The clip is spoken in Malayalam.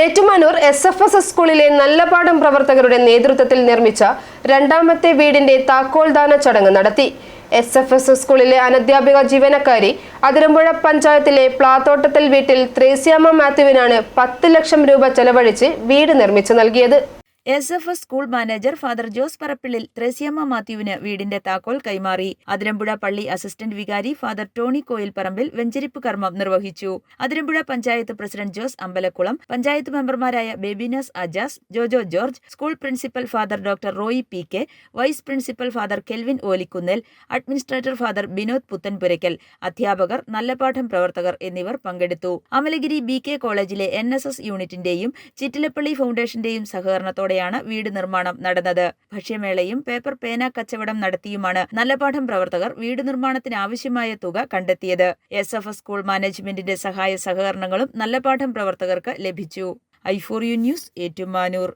ഏറ്റുമാനൂർ എസ് എഫ് എസ് സ്കൂളിലെ നല്ലപാടം പ്രവർത്തകരുടെ നേതൃത്വത്തിൽ നിർമ്മിച്ച രണ്ടാമത്തെ വീടിന്റെ താക്കോൽദാന ചടങ്ങ് നടത്തി. എസ് എഫ് എസ് സ്കൂളിലെ അനധ്യാപിക ജീവനക്കാരി അതിരമ്പുഴ പഞ്ചായത്തിലെ പ്ലാത്തോട്ടത്തിൽ വീട്ടിൽ ത്രേസ്യാമ്മ മാത്യുവിനാണ് പത്ത് ലക്ഷം രൂപ ചെലവഴിച്ച് വീട് നിർമ്മിച്ചു നൽകിയത്. S F S school manager father Jose Parappillil Thresiamma മാത്യുവിന് വീടിന്റെ താക്കോൽ കൈമാറി. അതിരമ്പുഴ പള്ളി അസിസ്റ്റന്റ് വികാരി ഫാദർ ടോണി കോയിൽ പറമ്പിൽ വെഞ്ചരിപ്പ് കർമ്മം നിർവഹിച്ചു. അതിരമ്പുഴ പഞ്ചായത്ത് പ്രസിഡന്റ് ജോസ് അമ്പലക്കുളം പഞ്ചായത്ത് മെമ്പർമാരായ ബേബിനസ് Ajas Jojo George school principal father doctor Roy P K vice principal father Kelvin Olikkunnel administrator father Binod Puthenpurackal അധ്യാപകർ നല്ലപാഠം പ്രവർത്തകർ എന്നിവർ പങ്കെടുത്തു. അമലഗിരി ബി കെ കോളേജിലെ എൻ യൂണിറ്റിന്റെയും ചിറ്റിലപ്പള്ളി ഫൗണ്ടേഷന്റെയും സഹകരണത്തോടെയാണ് വീട് നിർമ്മാണം നടന്നത്. ഭക്ഷ്യമേളയും പേപ്പർ പേന കച്ചവടം നടത്തിയുമാണ് നല്ലപാഠം പ്രവർത്തകർ വീട് നിർമ്മാണത്തിന് ആവശ്യമായ തുക കണ്ടെത്തിയത്. എസ് എഫ് എസ് സ്കൂൾ മാനേജ്മെന്റിന്റെ സഹായ സഹകരണങ്ങളും നല്ലപാഠം പ്രവർത്തകർക്ക് ലഭിച്ചു. I for U news Ettumanoor.